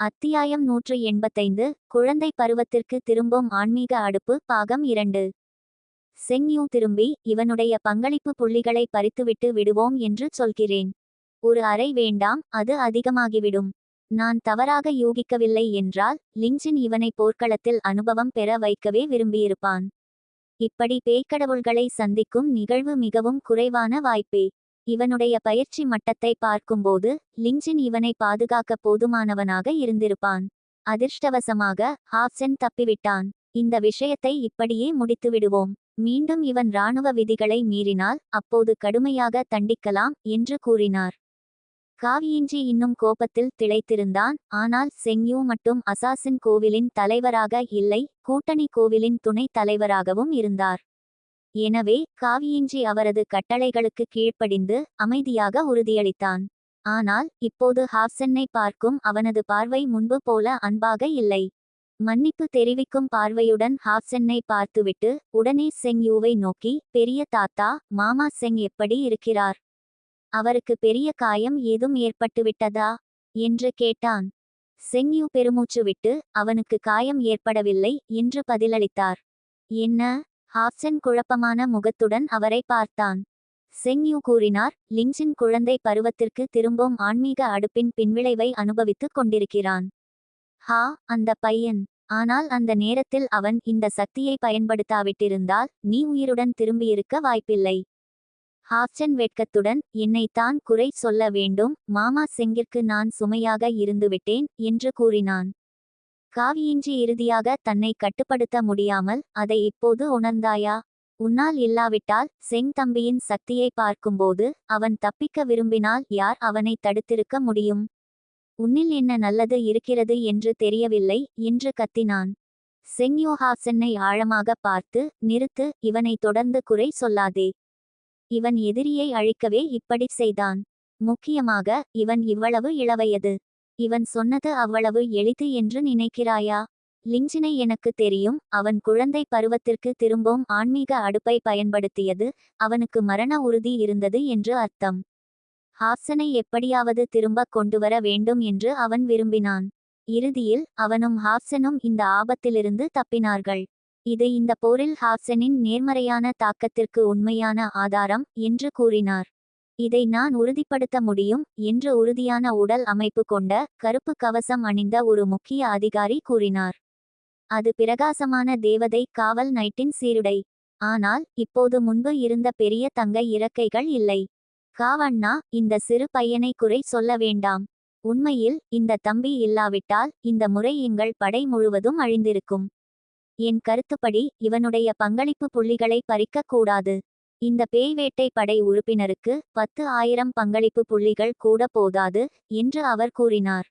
அத்தியாயம் நூற்று எண்பத்தைந்து குழந்தை பருவத்திற்கு திரும்பும் ஆன்மீக அடுப்பு பாகம் இரண்டு. செங்யூ திரும்பி இவனுடைய பங்களிப்பு புள்ளிகளை பறித்துவிட்டு விடுவோம் என்று சொல்கிறேன். ஒரு அறை வேண்டாம் அது அதிகமாகிவிடும். நான் தவறாக யூகிக்கவில்லை என்றால் லிஞ்சின் இவனை போர்க்களத்தில் அனுபவம் பெற வைக்கவே விரும்பியிருப்பான். இப்படி பேய்க்கடவுள்களை சந்திக்கும் நிகழ்வு மிகவும் குறைவான வாய்ப்பே. இவனுடைய பயிற்சி மட்டத்தை பார்க்கும்போது லிங்ஜின் இவனை பாதுகாக்க போதுமானவனாக இருந்திருப்பான். அதிர்ஷ்டவசமாக ஹாப்சன் தப்பிவிட்டான். இந்த விஷயத்தை இப்படியே முடித்து விடுவோம். மீண்டும் இவன் இராணுவ விதிகளை மீறினால் அப்போது கடுமையாக தண்டிக்கலாம் என்று கூறினார். காவியின்றி இன்னும் கோபத்தில் திளைத்திருந்தான் ஆனால் செங்யூ மட்டும் அசாசின் கோவிலின் தலைவராக இல்லை கூட்டணி கோவிலின் துணைத் தலைவராகவும் இருந்தார். எனவே காவியின்றி அவரது கட்டளைகளுக்கு கீழ்ப்படிந்து அமைதியாக உறுதியளித்தான். ஆனால் இப்போது ஹாப்சன்னை பார்க்கும் அவனது பார்வை முன்பு போல அன்பாக இல்லை. மன்னிப்பு தெரிவிக்கும் பார்வையுடன் ஹாப்சன்னை பார்த்துவிட்டு உடனே செங் யூவை நோக்கி பெரிய தாத்தா மாமா செங் எப்படி இருக்கிறார்? அவருக்கு பெரிய காயம் ஏதும் ஏற்பட்டுவிட்டதா? என்று கேட்டான். செங் யூ பெருமூச்சு விட்டு அவனுக்கு காயம் ஏற்படவில்லை என்று பதிலளித்தார். என்ன? ஹாப்சன் குழப்பமான முகத்துடன் அவரை பார்த்தான். செங்யூ கூறினார் லிங்ஜின் குழந்தை பருவத்திற்கு திரும்பும் ஆன்மீக அடுப்பின் பின்விளைவை அனுபவித்துக் கொண்டிருக்கிறான். ஹா அந்த பையன். ஆனால் அந்த நேரத்தில் அவன் இந்த சக்தியை பயன்படுத்தாவிட்டிருந்தால் நீ உயிருடன் திரும்பியிருக்க வாய்ப்பில்லை. ஹாப்சன் வெட்கத்துடன் என்னைத்தான் குறை சொல்ல வேண்டும் மாமா செங்கிற்கு நான் சுமையாக இருந்துவிட்டேன் என்று கூறினான். காவியின்றி இறுதியாக தன்னை கட்டுப்படுத்த முடியாமல் அதை இப்போது உணர்ந்தாயா? உன்னால் இல்லாவிட்டால் செங்தம்பியின் சக்தியை பார்க்கும்போது அவன் தப்பிக்க விரும்பினால் யார் அவனை தடுத்திருக்க முடியும்? உன்னில் என்ன நல்லது இருக்கிறது என்று தெரியவில்லை என்று கத்தினான். செங்யோஹாசனை ஆழமாக பார்த்து நிறுத்து இவனை தொடர்ந்து குறை சொல்லாதே. இவன் எதிரியை அழிக்கவே இப்படி செய்தான். முக்கியமாக இவன் இவ்வளவு இளவயது. இவன் சொன்னது அவ்வளவு எளிது என்று நினைக்கிறாயா? லிஞ்சினை எனக்கு தெரியும் அவன் குழந்தை பருவத்திற்கு திரும்பும் ஆன்மீக அடுப்பை பயன்படுத்தியது அவனுக்கு மரண உறுதி இருந்தது என்று அர்த்தம். ஹாப்சனை எப்படியாவது திரும்ப கொண்டுவர வேண்டும் என்று அவன் விரும்பினான். இறுதியில் அவனும் ஹாப்சனும் இந்த ஆபத்திலிருந்து தப்பினார்கள். இது இந்த போரில் ஹாப்சனின் நேர்மறையான தாக்கத்திற்கு உண்மையான ஆதாரம் என்று கூறினார். இதை நான் உறுதிப்படுத்த முடியும் என்று உறுதியான உடல் அமைப்பு கொண்ட கருப்பு கவசம் அணிந்த ஒரு முக்கிய அதிகாரி கூறினார். அது பிரகாசமான தேவதை காவல் நைட்டின் சீருடை. ஆனால் இப்போது முன்பு இருந்த பெரிய தங்க இறக்கைகள் இல்லை. காவண்ணா இந்த சிறு பையனை குறை சொல்ல வேண்டாம். உண்மையில் இந்த தம்பி இல்லாவிட்டால் இந்த முறை எங்கள் படை முழுவதும் அழிந்திருக்கும். என் கருத்துப்படி இவனுடைய பங்களிப்பு புள்ளிகளை பறிக்கக் இந்த பேய் வேட்டை படை உறுப்பினருக்கு பத்து ஆயிரம் பங்களிப்பு புள்ளிகள் கூட போதாது என்று அவர் கூறினார்.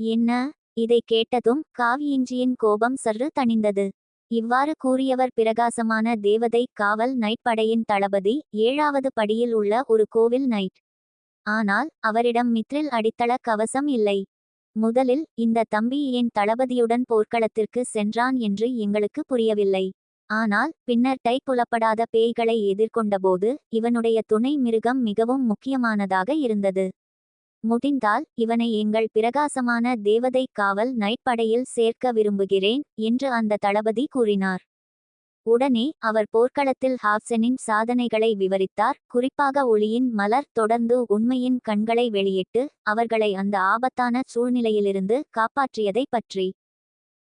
என்ன? இதை கேட்டதும் காவியிஞ்சியின் கோபம் சற்று தணிந்தது. இவ்வாறு கூறியவர் பிரகாசமான தேவதை காவல் நைட் படையின் தளபதி ஏழாவது படியில் உள்ள ஒரு கோவில் நைட். ஆனால் அவரிடம் மித்ரில் அடித்தள கவசம் இல்லை. முதலில் இந்த தம்பி ஏன் தளபதியுடன் போர்க்களத்திற்கு சென்றான் என்று எங்களுக்கு புரியவில்லை. ஆனால் பின்னர் டை புலப்படாத பேய்களை எதிர்கொண்டபோது இவனுடைய துணை மிருகம் மிகவும் முக்கியமானதாக இருந்தது. முடிந்தால் இவனை எங்கள் பிரகாசமான தேவதை காவல் நைட்படையில் சேர்க்க விரும்புகிறேன் என்று அந்த தளபதி கூறினார். உடனே அவர் போர்க்களத்தில் ஹாப்சனின் சாதனைகளை விவரித்தார். குறிப்பாக ஒளியின் மலர் தொடர்ந்து உண்மையின் கண்களை வெளியிட்டு அவர்களை அந்த ஆபத்தான சூழ்நிலையிலிருந்து காப்பாற்றியதை பற்றி.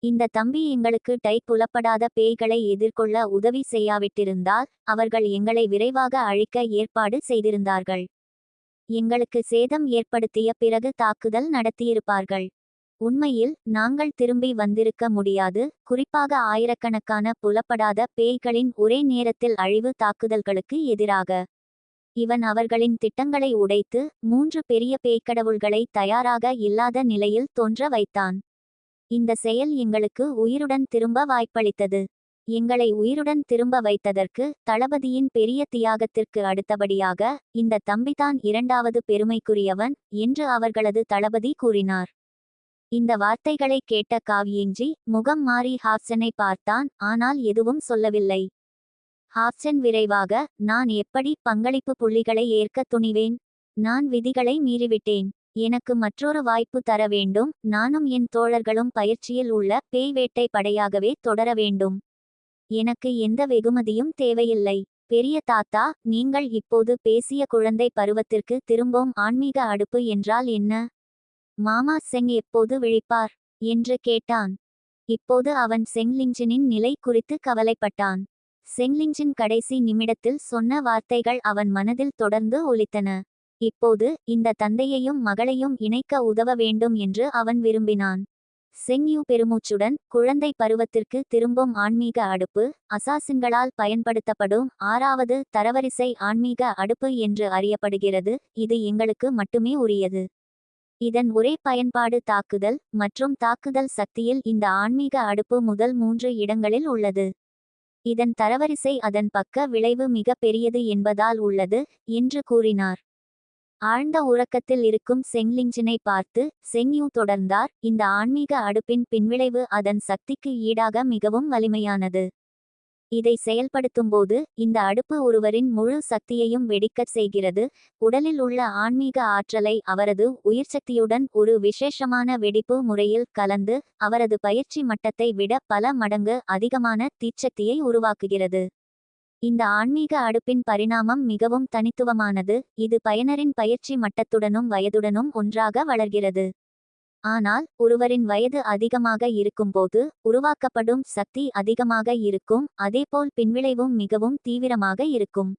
இந்த தம்பி எங்களுக்கு டை புலப்படாத பேய்களை எதிர்கொள்ள உதவி செய்யாவிட்டிருந்தால் அவர்கள் எங்களை விரைவாக அழிக்க ஏற்பாடு செய்திருந்தார்கள். எங்களுக்கு சேதம் ஏற்படுத்திய பிறகு தாக்குதல் நடத்தியிருப்பார்கள். உண்மையில் நாங்கள் திரும்பி வந்திருக்க முடியாது குறிப்பாக ஆயிரக்கணக்கான புலப்படாத பேய்களின் ஒரே நேரத்தில் அழிவு தாக்குதல்களுக்கு எதிராக. இவன் அவர்களின் திட்டங்களை உடைத்து மூன்று பெரிய பேய்க்கடவுள்களை தயாராக இல்லாத நிலையில் தோன்ற வைத்தான். இந்த செயல் எங்களுக்கு உயிருடன் திரும்ப வாய்ப்பளித்தது. எங்களை உயிருடன் திரும்ப வைத்ததற்கு தளபதியின் பெரிய தியாகத்திற்கு அடுத்தபடியாக இந்த தம்பிதான் இரண்டாவது பெருமைக்குரியவன் என்று அவர்களது தளபதி கூறினார். இந்த வார்த்தைகளை கேட்ட காவியஞ்சி முகம் மாறி ஹாப்சனை பார்த்தான் ஆனால் எதுவும் சொல்லவில்லை. ஹாப்சன் விரைவாக நான் எப்படி பங்களிப்பு புள்ளிகளை ஏற்க துணிவேன்? நான் விதிகளை மீறிவிட்டேன். எனக்கு மற்றொரு வாய்ப்பு தர வேண்டும். நானும் என் தோழர்களும் பயிற்சியில் உள்ள பேய் வேட்டை படையாகவே தொடர வேண்டும். எனக்கு எந்த வெகுமதியும் தேவையில்லை. பெரிய தாத்தா நீங்கள் இப்போது பேசிய குழந்தை பருவத்திற்கு திரும்பவும் ஆன்மீக அடுப்பு என்றால் என்ன? மாமா செங் எப்போது விழிப்பார்? என்று கேட்டான். இப்போது அவன் செங்லிஞ்சினின் நிலை குறித்து கவலைப்பட்டான். செங்லிஞ்சின் கடைசி நிமிடத்தில் சொன்ன வார்த்தைகள் அவன் மனதில் தொடர்ந்து ஒலித்தன. இப்போது இந்த தந்தையையும் மகளையும் இணைக்க உதவ வேண்டும் என்று அவன் விரும்பினான். செங்யூ பெருமூச்சுடன் குழந்தை பருவத்திற்கு திரும்பும் ஆன்மீக அடுப்பு அசாசின்களால் பயன்படுத்தப்படும் ஆறாவது தரவரிசை ஆன்மீக அடுப்பு என்று அறியப்படுகிறது. இது எங்களுக்கு மட்டுமே உரியது. இதன் ஒரே பயன்பாடு தாக்குதல் மற்றும் தாக்குதல் சக்தியில் இந்த ஆன்மீக அடுப்பு முதல் மூன்று இடங்களில் உள்ளது. இதன் தரவரிசை அதன் பக்க விளைவு மிக பெரியது என்பதால் உள்ளது என்று கூறினார். ஆழ்ந்த உறக்கத்தில் இருக்கும் செங்லிஞ்சினை பார்த்து செங்யூ தொடர்ந்தார். இந்த ஆன்மீக அடுப்பின் பின்விளைவு அதன் சக்திக்கு ஈடாக மிகவும் வலிமையானது. இதை செயல்படுத்தும்போது இந்த அடுப்பு ஒருவரின் முழு சக்தியையும் வெடிக்கச் செய்கிறது. உடலில் உள்ள ஆன்மீக ஆற்றலை அவரது உயிர்சக்தியுடன் ஒரு விசேஷமான வெடிப்பு முறையில் கலந்து அவரது பயிற்சி மட்டத்தை விட பல மடங்கு அதிகமான தீச்சக்தியை உருவாக்குகிறது. இந்த ஆன்மீக அடுப்பின் பரிணாமம் மிகவும் தனித்துவமானது. இது பயனரின் பயிற்சி மட்டத்துடனும் வயதுடனும் ஒன்றாக வளர்கிறது. ஆனால் ஒருவரின் வயது அதிகமாக இருக்கும்போது உருவாக்கப்படும் சக்தி அதிகமாக இருக்கும் அதேபோல் பின்விளைவும் மிகவும் தீவிரமாக இருக்கும்.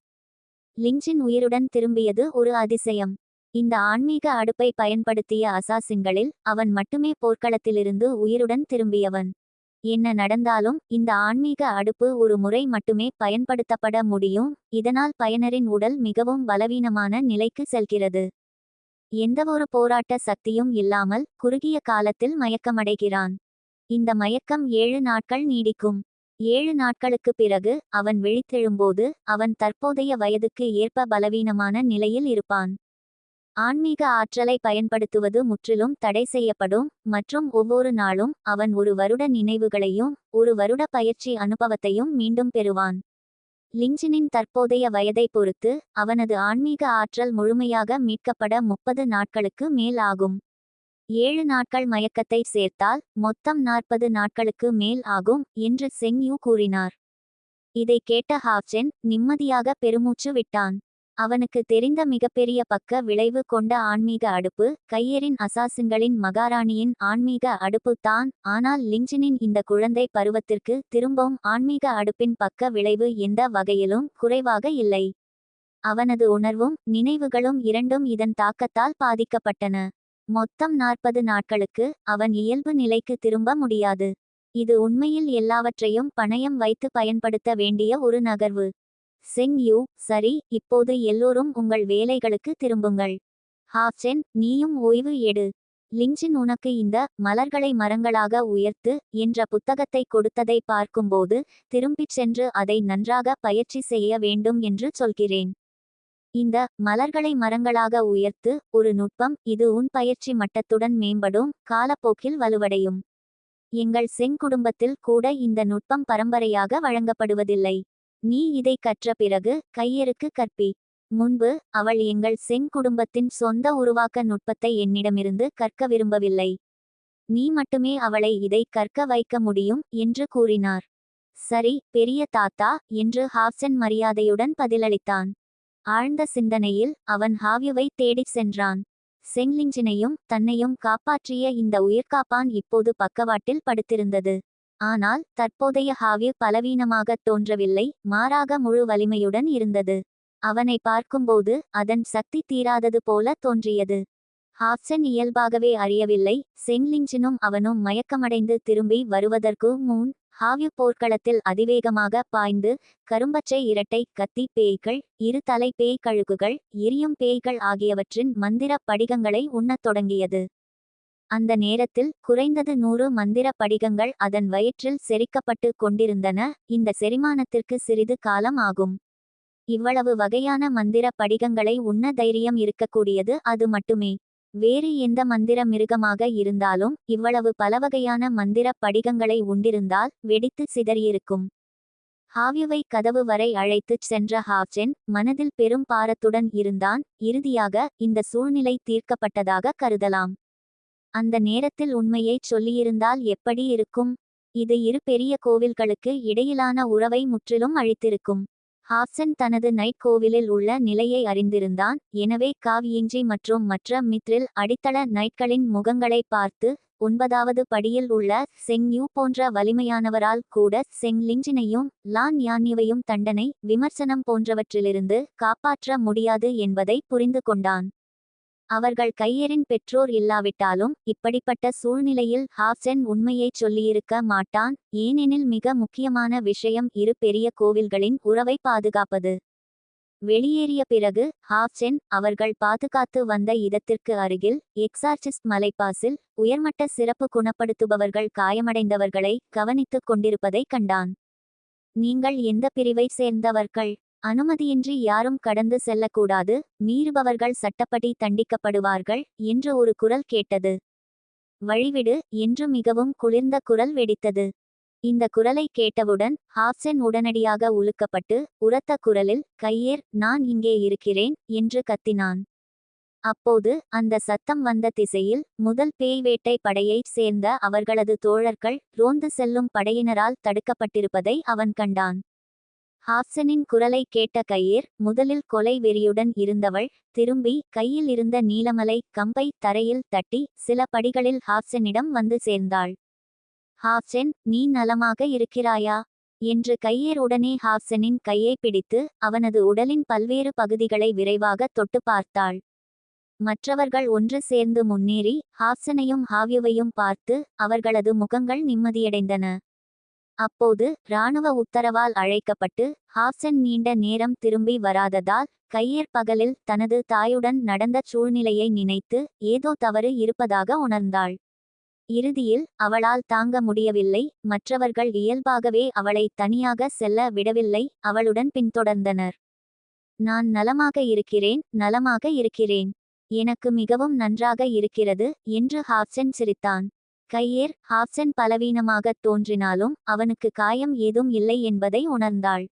லிஞ்சின் உயிருடன் திரும்பியது ஒரு அதிசயம். இந்த ஆன்மீக அடுப்பை பயன்படுத்திய அசாசின்களில் அவன் மட்டுமே போர்க்களத்திலிருந்து உயிருடன் திரும்பியவன். என்ன நடந்தாலும் இந்த ஆன்மீக அடுப்பு ஒரு முறை மட்டுமே பயன்படுத்தப்பட முடியும். இதனால் பயனரின் உடல் மிகவும் பலவீனமான நிலைக்கு செல்கிறது. எந்தவொரு போராட்ட சக்தியும் இல்லாமல் குறுகிய காலத்தில் மயக்கமடைகிறான். இந்த மயக்கம் ஏழு நாட்கள் நீடிக்கும். ஏழு நாட்களுக்கு பிறகு அவன் விழித்தெழும்போது அவன் தற்போதைய வயதுக்கு ஏற்ப பலவீனமான நிலையில் இருப்பான். ஆன்மீக ஆற்றலை பயன்படுத்துவது முற்றிலும் தடை செய்யப்படும் மற்றும் ஒவ்வொரு நாளும் அவன் ஒரு வருட நினைவுகளையும் ஒரு வருட பயிற்சி அனுபவத்தையும் மீண்டும் பெறுவான். லிஞ்சினின் தற்போதைய வயதை பொறுத்து அவனது ஆன்மீக ஆற்றல் முழுமையாக மீட்கப்பட முப்பது நாட்களுக்கு மேல் ஆகும். ஏழு நாட்கள் மயக்கத்தை சேர்த்தால் மொத்தம் நாற்பது நாட்களுக்கு மேல் ஆகும் என்று செங்யூ கூறினார். இதை கேட்ட ஹாப்ஜென் நிம்மதியாக பெருமூச்சு விட்டான். அவனுக்கு தெரிந்த மிகப்பெரிய பக்க விளைவு கொண்ட ஆன்மீக அடுப்பு கையெறின் அசாசுங்களின் மகாராணியின் ஆன்மீக அடுப்பு தான். ஆனால் லிஞ்சினின் இந்த குழந்தை பருவத்திற்கு திரும்பவும் ஆன்மீக அடுப்பின் பக்க விளைவு எந்த வகையிலும் குறைவாக இல்லை. அவனது உணர்வும் நினைவுகளும் இரண்டும் இதன் தாக்கத்தால் பாதிக்கப்பட்டன. மொத்தம் நாற்பது நாட்களுக்கு அவன் இயல்பு நிலைக்கு திரும்ப முடியாது. இது உண்மையில் எல்லாவற்றையும் பணயம் வைத்து பயன்படுத்த வேண்டிய ஒரு நகர்வு. செங் யூ சரி இப்போது எல்லோரும் உங்கள் வேலைகளுக்கு திரும்புங்கள். ஹாப்சென் நீயும் ஓய்வு எடு. லிஞ்சின் உனக்கு இந்த மலர்களை மரங்களாக உயர்த்து என்ற புத்தகத்தை கொடுத்ததை பார்க்கும்போது திரும்பிச் சென்று அதை நன்றாக பயிற்சி செய்ய வேண்டும் என்று சொல்கிறேன். இந்த மலர்களை மரங்களாக உயர்த்து ஒரு நுட்பம் இது உன் பயிற்சி மட்டத்துடன் மேம்படும் காலப்போக்கில் வலுவடையும். எங்கள் செங் குடும்பத்தில் கூட இந்த நுட்பம் பரம்பரையாக வழங்கப்படுவதில்லை. நீ இதை கற்ற பிறகு கையருக்கு கற்பி. முன்பு அவள் எங்கள் செங் குடும்பத்தின் சொந்த உருவாக்க நுட்பத்தை என்னிடமிருந்து கற்க விரும்பவில்லை. நீ மட்டுமே அவளை இதை கற்க வைக்க முடியும் என்று கூறினார். சரி பெரிய தாத்தா என்று ஹாப்சன் மரியாதையுடன் பதிலளித்தான். ஆழ்ந்த சிந்தனையில் அவன் ஹாவ்யுவை தேடிச் சென்றான். செங்லிஞ்சினையும் தன்னையும் காப்பாற்றிய இந்த உயிர்காப்பான் இப்போது பக்கவாட்டில் படுத்திருந்தது. ஆனால் தற்போதைய ஹாவிவ் பலவீனமாகத் தோன்றவில்லை மாறாக முழு வலிமையுடன் இருந்தது. அவனை பார்க்கும்போது அதன் சக்தி தீராதது போல தோன்றியது. ஹாப்சன் இயல்பாகவே அறியவில்லை செங்லிஞ்சினும் அவனும் மயக்கமடைந்து திரும்பி வருவதற்கு முன் ஹாவ்யு போர்க்களத்தில் அதிவேகமாக பாய்ந்து கரும்பச்சை இரட்டை கத்தி பேய்கள் இரு தலை பேய் கழுகுகள் எரியும் பேய்கள் ஆகியவற்றின் மந்திர படிகங்களை உண்ணத் தொடங்கியது. அந்த நேரத்தில் குறைந்தது நூறு மந்திர படிகங்கள் அதன் வயிற்றில் செரிக்கப்பட்டு கொண்டிருந்தன. இந்த செரிமானத்திற்கு சிறிது காலம் ஆகும். இவ்வளவு வகையான மந்திர படிகங்களை உண்ண தைரியம் இருக்கக்கூடியது அது மட்டுமே. வேறு எந்த மந்திர மிருகமாக இருந்தாலும் இவ்வளவு பலவகையான மந்திர படிகங்களை உண்டிருந்தால் வெடித்து சிதறியிருக்கும். ஹாவ்யுவை கதவு வரை அழைத்துச் சென்ற ஹாவ்சென் மனதில் பெரும் பாரத்துடன் இருந்தான். இறுதியாக இந்த சூழ்நிலை தீர்க்கப்பட்டதாக கருதலாம். அந்த நேரத்தில் உண்மையைச் சொல்லியிருந்தால் எப்படி இருக்கும்? இது இரு பெரிய கோவில்களுக்கு இடையிலான உறவை முற்றிலும் அழித்திருக்கும். ஹாப்சன் தனது நைட் கோவிலில் உள்ள நிலையை அறிந்திருந்தான். எனவே காவியிஞ்சி மற்றும் மற்ற மித்ரில் அடித்தள நைட்களின் முகங்களை பார்த்து ஒன்பதாவது படியில் உள்ள செங் யூ போன்ற வலிமையானவரால் கூட செங் லிஞ்சினையும் லான் யான்யுவையும் தண்டனை விமர்சனம் போன்றவற்றிலிருந்து காப்பாற்ற முடியாது என்பதை புரிந்து கொண்டான். அவர்கள் கையெறின் பெற்றோர் இல்லாவிட்டாலும் இப்படிப்பட்ட சூழ்நிலையில் ஹாப்சென் உண்மையைச் சொல்லியிருக்க மாட்டான் ஏனெனில் மிக முக்கியமான விஷயம் இரு பெரிய கோவில்களின் உறவை பாதுகாப்பது. வெளியேறிய பிறகு ஹாப்சென் அவர்கள் பாதுகாத்து வந்த இடத்திற்கு அருகில் எக்ஸார்சிஸ்ட் மலைப்பாசில் உயர்மட்ட சிறப்பு குணப்படுத்துபவர்கள் காயமடைந்தவர்களை கவனித்துக் கொண்டிருப்பதைக் கண்டான். நீங்கள் எந்த பிரிவை சேர்ந்தவர்கள்? அனுமதியின்றி யாரும் கடந்து செல்லக்கூடாது மீறுபவர்கள் சட்டப்படி தண்டிக்கப்படுவார்கள் என்று ஒரு குரல் கேட்டது. வழிவிடு என்று மிகவும் குளிர்ந்த குரல் வெடித்தது. இந்த குரலை கேட்டவுடன் ஹாப்சென் உடனடியாக உலுக்கப்பட்டு உரத்த குரலில் கையேர் நான் இங்கே இருக்கிறேன் என்று கத்தினான். அப்போது அந்த சத்தம் வந்த திசையில் முதல் பேய் வேட்டை படையைச் சேர்ந்த அவர்களது தோழர்கள் ரோந்து செல்லும் படையினரால் தடுக்கப்பட்டிருப்பதை அவன் கண்டான். ஹாப்சனின் குரலை கேட்ட கையேர் முதலில் கொலை வெறியுடன் இருந்தவள் திரும்பி கையில் இருந்த நீலமலை கம்பை தரையில் தட்டி சில படிகளில் ஹாப்சனிடம் வந்து சேர்ந்தாள். ஹாப்சென் நீ நலமாக இருக்கிறாயா என்று கையேர் உடனே ஹாப்சனின் கையை பிடித்து அவனது உடலின் பல்வேறு பகுதிகளை விரைவாக தொட்டு பார்த்தாள். மற்றவர்கள் ஒன்று சேர்ந்து முன்னேறி ஹாப்சனையும் ஹாவ்யுவையும் பார்த்து அவர்களது முகங்கள் நிம்மதியடைந்தன. அப்போது இராணுவ உத்தரவால் அழைக்கப்பட்டு ஹாப்சன் நீண்ட நேரம் திரும்பி வராததால் கையேர் பகலில் தனது தாயுடன் நடந்த சூழ்நிலையை நினைத்து ஏதோ தவறு இருப்பதாக உணர்ந்தாள். இறுதியில் அவளால் தாங்க முடியவில்லை மற்றவர்கள் இயல்பாகவே அவளை தனியாக செல்ல விடவில்லை அவளுடன் பின்தொடர்ந்தனர். நான் நலமாக இருக்கிறேன் நலமாக இருக்கிறேன். எனக்கு மிகவும் நன்றாக இருக்கிறது என்று ஹாப்சன் சிரித்தான். கையேர் ஹாப்சன் பலவீனமாகத் தோன்றினாலும் அவனுக்கு காயம் ஏதும் இல்லை என்பதை உணர்ந்தாள்.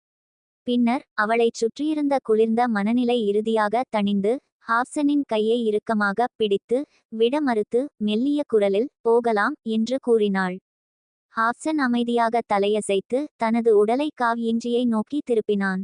பின்னர் அவளைச் சுற்றியிருந்த குளிர்ந்த மனநிலை இறுதியாக தணிந்து ஹாப்சனின் கையை இறுக்கமாக பிடித்து விட மறுத்து மெல்லிய குரலில் போகலாம் என்று கூறினாள். ஹாப்சன் அமைதியாக தலையசைத்து தனது உடலை காவ்யிஞ்சியை நோக்கி திருப்பினான்.